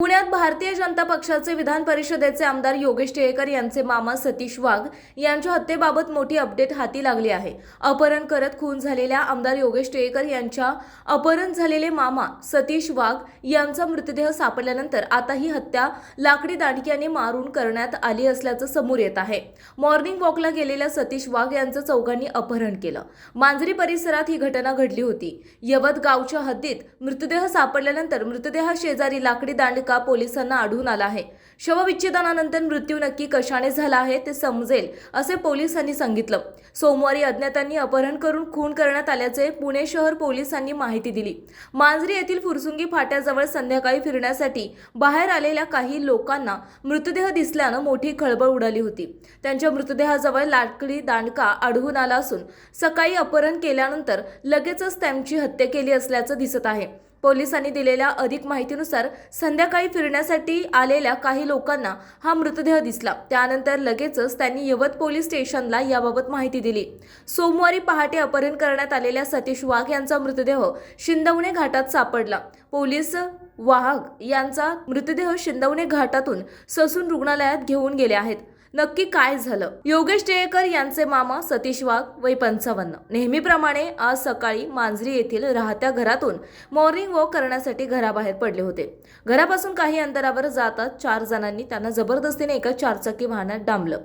पुण्यात भारतीय जनता पक्षाचे विधान परिषदेचे आमदार योगेश टिळेकर यांचे मामा सतीश वाघ यांच्या हत्येबाबत मोठी अपडेट हाती लागली आहे. अपहरण करत खून झालेल्या आमदार योगेश टिळेकर यांच्या अपहरण झालेले मामा सतीश वाघ यांचा मृतदेह सापडल्यानंतर आता ही हत्या लाकडी दांडक्याने मारून करण्यात आली असल्याचं समोर येत आहे. मॉर्निंग वॉकला गेलेल्या सतीश वाघ यांचं चौघांनी अपहरण केलं. मांजरी परिसरात ही घटना घडली होती. यवत गावच्या हद्दीत मृतदेह सापडल्यानंतर मृतदेहा शेजारी लाकडी दांड दांडका पोलिसांना आढळून आला आहे. शवविच्छेदनानंतर मृत्यू नक्की कशाने झाला आहे ते समजेल असे पोलिसांनी सांगितलं. सोमवारी अज्ञातांनी अपहरण करून खून करण्यात आल्याचे पुणे शहर पोलिसांनी माहिती दिली. मांजरी येथील फुरसुंगी फाट्याजवळ संध्याकाळी फिरण्यासाठी बाहेर आलेल्या काही लोकांना मृतदेह दिसल्यानं मोठी खळबळ उडाली होती. त्यांच्या मृतदेहाजवळ लाकडी दांडका आढळून आला असून सकाळी अपहरण केल्यानंतर लगेचच त्यांची हत्या केली असल्याचं दिसत आहे. पोलिसांनी दिलेल्या अधिक माहितीनुसार संध्याकाळी फिरण्यासाठी आलेल्या काही लोकांना हा मृतदेह दिसला. त्यानंतर लगेचच त्यांनी यवत पोलीस स्टेशनला याबाबत माहिती दिली. सोमवारी पहाटे अपहरण करण्यात आलेल्या सतीश वाघ यांचा मृतदेह शिंदवणे घाटात सापडला. पोलीस वाहक यांचा मृतदेह शिंदवणे घाटातून ससून रुग्णालयात घेऊन गेले आहेत. नक्की काय झालं? योगेश टिळेकर यांचे मामा सतीश वाघ वय पंचावन्न. नेहमीप्रमाणे आज सकाळी मांजरी येथील राहत्या घरातून मॉर्निंग वॉक करण्यासाठी घराबाहेर पडले होते. घरापासून काही अंतरावर जातात चार जणांनी त्यांना जबरदस्तीने एका चारचाकी वाहनात डांबलं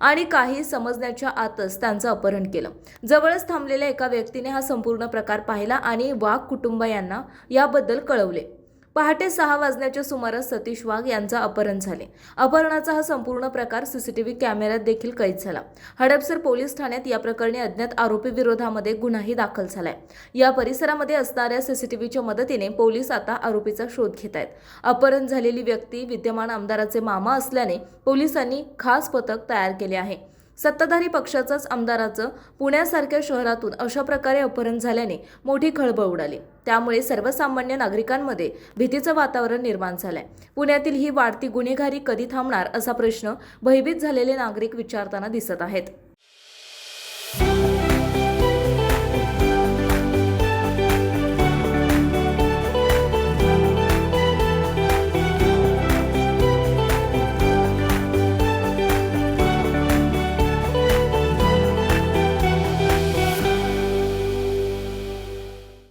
आणि काही समजण्याच्या आतच त्यांचं अपहरण केलं. जवळच थांबलेल्या एका व्यक्तीने हा संपूर्ण प्रकार पाहिला आणि वाघ कुटुंबियांना याबद्दल कळवले. पहाटे सहा वाजण्याच्या सुमारास सतीश वाघ यांचं अपहरण झाले. अपहरणाचा हा संपूर्ण प्रकार सीसीटीव्ही कॅमेऱ्यात देखील कैद झाला. हडपसर पोलीस ठाण्यात या प्रकरणी अज्ञात आरोपी विरोधामध्ये गुन्हाही दाखल झालाय. या परिसरामध्ये असणाऱ्या सीसीटीव्हीच्या मदतीने पोलीस आता आरोपीचा शोध घेत आहेत. अपहरण झालेली व्यक्ती विद्यमान आमदाराचे मामा असल्याने पोलिसांनी खास पथक तयार केले आहे. सत्ताधारी पक्षाचाच आमदाराचं पुण्यासारख्या शहरातून अशा प्रकारे अपहरण झाल्याने मोठी खळबळ उडाली. त्यामुळे सर्वसामान्य नागरिकांमध्ये भीतीचं वातावरण निर्माण झालंय. पुण्यातील ही वाढती गुन्हेगारी कधी थांबणार असा प्रश्न भयभीत झालेले नागरिक विचारताना दिसत आहेत.